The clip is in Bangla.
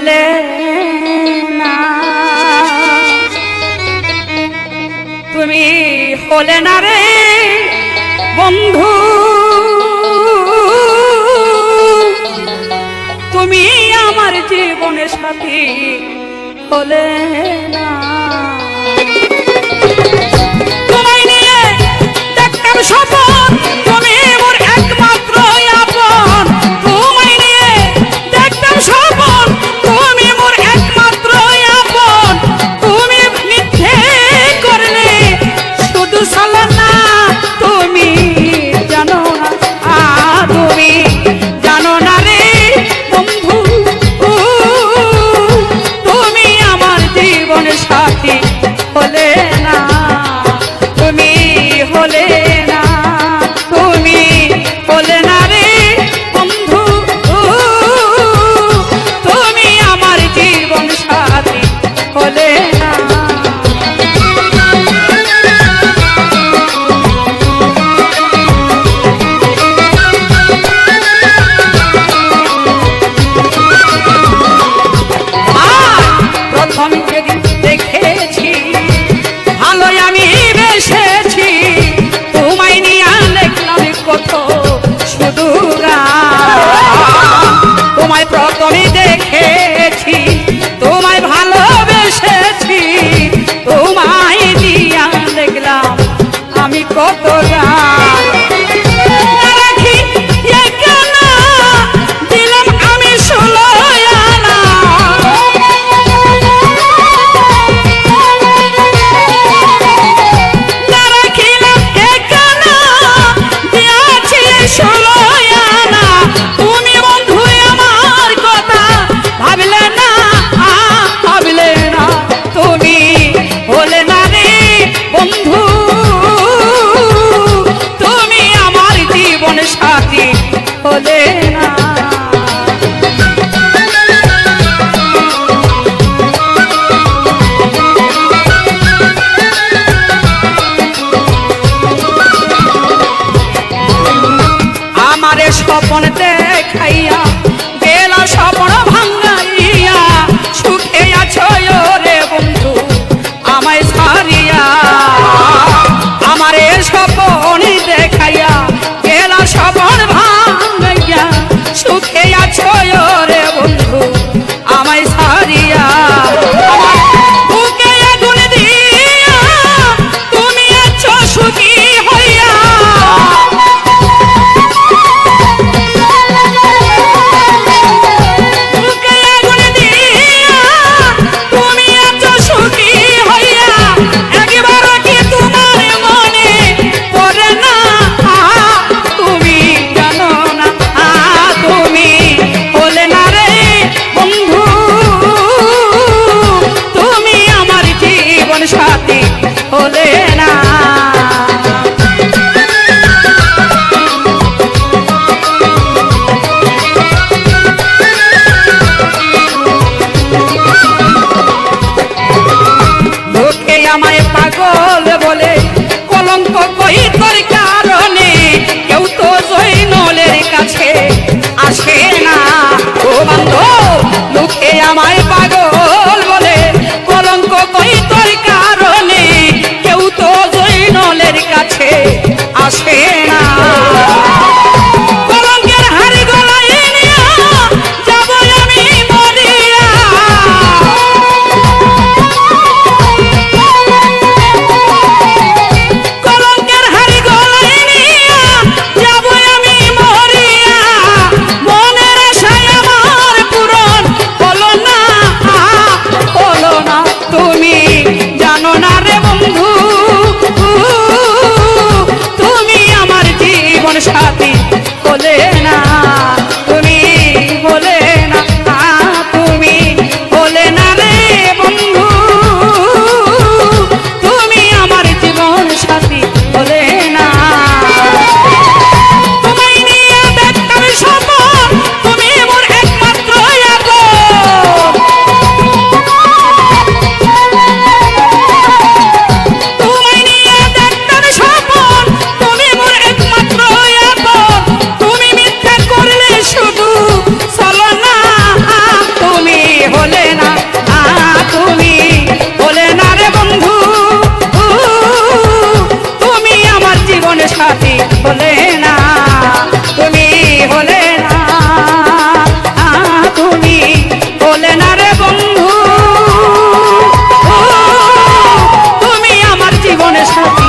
চলে না। তুমি হলে না রে বন্ধু। তুমি আমার জীবনের সাথী হলে না। ওই তোর কারণে কেউ তো জৈনলের কাছে Mr.